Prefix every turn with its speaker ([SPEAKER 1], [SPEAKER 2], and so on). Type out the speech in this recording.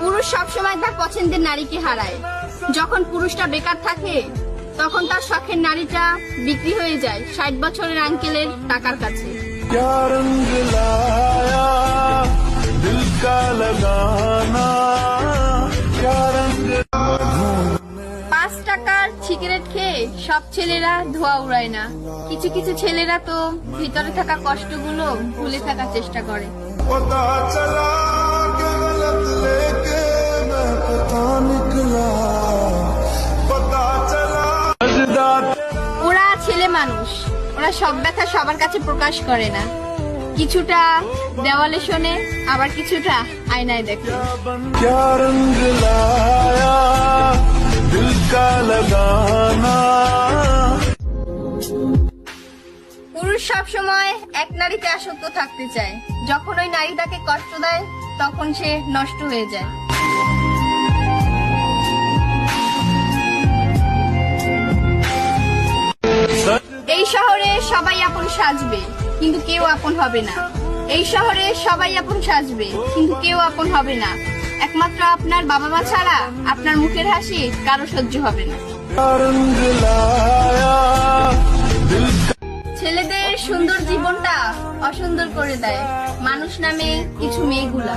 [SPEAKER 1] পুরুষ সবসময় তার পছন্দের নারীকে হারায়। যখন পুরুষটা বেকার থাকে, তখন তার শখের নারীটা বিক্রি হয়ে যায় ষাট বছরের আঙ্কেলের টাকার কাছে। পাঁচ টাকার সিগারেট খেয়ে সব ছেলেরা ধোয়া উড়ায় না। কিছু কিছু ছেলেরা তো ভিতরে থাকা কষ্টগুলো ভুলে থাকার চেষ্টা করে। মানুষ। ওরা সব ব্যথা সবার কাছে প্রকাশ করে না। কিছুটা দেওয়ালে শোনে আবার কিছুটা আয়নায় দেখে। পুরুষ সবসময় এক নারীতে আসক্ত থাকতে চায়। যখন ওই নারী তাকে কষ্ট দেয় তখন সে নষ্ট হয়ে যায়। শহরে সবাই আপন সাজবে, কিন্তু কেউ আপন হবে না। এই শহরে সবাই আপন সাজবে, কিন্তু কেউ আপন হবে না। একমাত্র আপনার বাবা মা ছাড়া আপনার মুখের হাসি কারও সহ্য হবে না। ছেলেদের সুন্দর জীবনটা অসুন্দর করে দেয়। মানুষ নামে কিছু মেয়েগুলা।